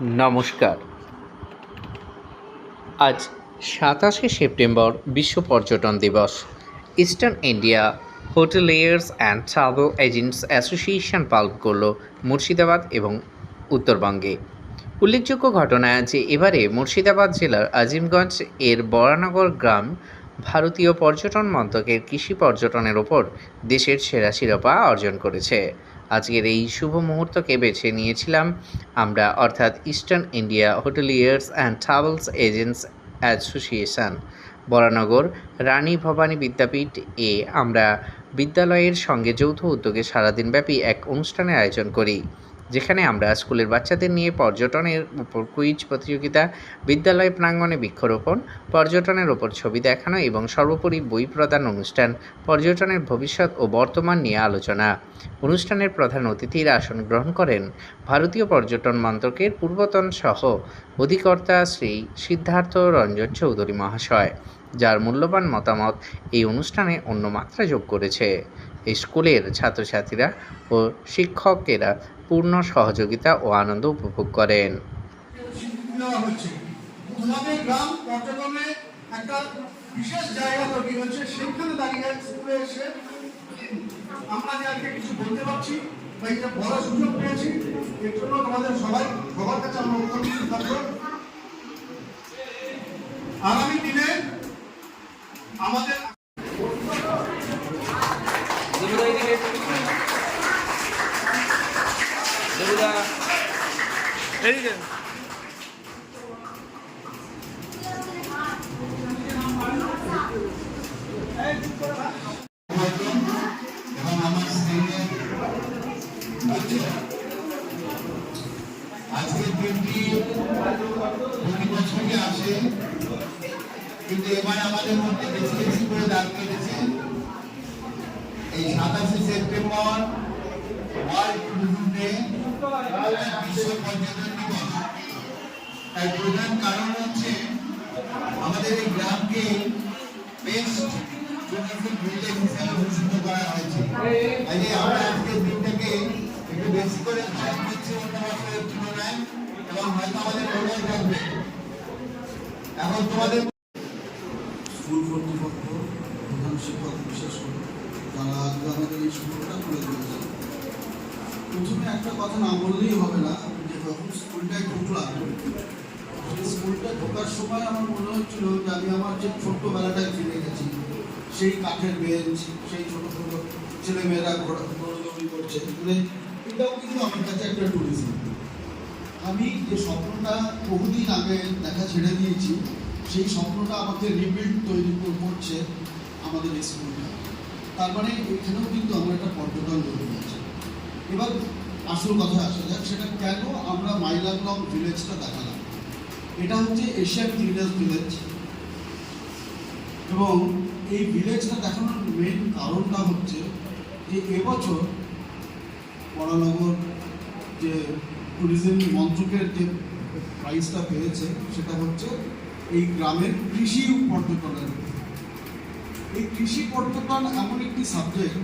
নমস্কার। আজ সাতাশে সেপ্টেম্বর বিশ্ব পর্যটন দিবস। Eastern India hoteliers and travel agents association পালন করল মুর্শিদাবাদ এবং উত্তরবঙ্গে। উল্লেখযোগ্য ঘটনা যে এবারে মুর্শিদাবাদ জেলার আজিমগঞ্জ এর বরানগর গ্রাম ভারতীয় পর্যটন মন্ত্রকের কৃষি পর্যটনের ওপর দেশের সেরা শিরোপা অর্জন করেছে। আজকের এই শুভ মুহূর্তকে বেছে নিয়েছিলাম আমরা, অর্থাৎ Eastern India hoteliers and travels agents association Baranagar, Rani Bhabani Vidyapith এ আমরা বিদ্যালয়ের সঙ্গে যৌথ উদ্যোগে সারাদিনব্যাপী এক অনুষ্ঠানের আয়োজন করি। যেখানে আমরা স্কুলের বাচ্চাদের নিয়ে পর্যটনের উপর কুইজ প্রতিযোগিতা, বিদ্যালয় প্রাঙ্গণে বৃক্ষরোপণ, পর্যটনের ওপর ছবি দেখানো এবং সর্বোপরি বই প্রদান অনুষ্ঠান, পর্যটনের ভবিষ্যৎ ও বর্তমান নিয়ে আলোচনা। অনুষ্ঠানের প্রধান অতিথির আসন গ্রহণ করেন ভারতীয় পর্যটন মন্ত্রকের পূর্বতন সহ অধিকর্তা শ্রী সিদ্ধার্থ রঞ্জন চৌধুরী মহাশয়, যার মূল্যবান মতামত এই অনুষ্ঠানে অন্য মাত্রা যোগ করেছে। স্কুলের ছাত্রছাত্রীরা ও শিক্ষকেরা পূর্ণ সহযোগিতা ও আনন্দ উপভোগ করেন। আগামী আমার আজকের দিনটি প্রতি বছরই আসে কিন্তু এবার আমাদের মধ্যে বেশি বেশি করে দাগ কেটেছে এই সাতাশে সেপ্টেম্বর ওয়ার্ল্ড ট্যুরিজম ডে বিশ্ব পর্যটন তার আমাদের এই গ্রামকে করা তুলনায়, এবং হয়তো আমাদের মনে থাকবে। এখন তোমাদের স্কুল কর্তৃপক্ষ, প্রধান শিক্ষক যারা আমাদের এই খুলে দিয়েছে প্রথমে একটা কথা না বললেই হবে না, যে যখন স্কুলটায় ঢুকলাম স্কুলটা ঢোকার সময় আমার মনে হচ্ছিল যে আমি আমার যে ছোট্টবেলাটায় ফিরে গেছি, সেই কাঠের বেঞ্চ, সেই ছোট ছোটো ছেলেমেয়েরা ঘোরা দৌড়দৌড়ি করছে। মানে এটাও কিন্তু আমার কাছে একটা ট্যুরিজম আমি যে স্বপ্নটা বহুদিন আগে দেখা ছেড়ে দিয়েছি, সেই স্বপ্নটা আমাকে রিবিল্ড তৈরি করছে আমাদের স্কুলটা। তার মানে এখানেও কিন্তু আমার একটা পর্যটন তৈরি হয়েছে। এবার আসল কথা আসা যাক, সেটা কেন আমরা মাইলাগ্রাম ভিলেজটা দেখালাম? এটা হচ্ছে এশিয়ান ক্লিনার্স ভিলেজ এবং এই ভিলেজটা দেখানোর মেন কারণটা হচ্ছে যে এবছর পরানগর যে ট্যুরিজম মন্ত্রকের যে প্রাইজটা পেয়েছে, সেটা হচ্ছে এই গ্রামের কৃষি পর্যটনের। এই কৃষি পর্যটন এমন একটি সাবজেক্ট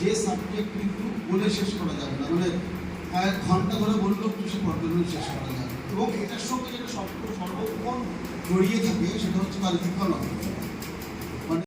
যে সাবজেক্ট কিন্তু বলে শেষ করা যাবে না। মানে এক ঘণ্টা ধরে বললেও কিছু পর্যটন শেষ করা যাবে এবং এটার সঙ্গে যেটা সব সর্বক্ষণ জড়িয়ে থাকে, সেটা হচ্ছে ইকোনমি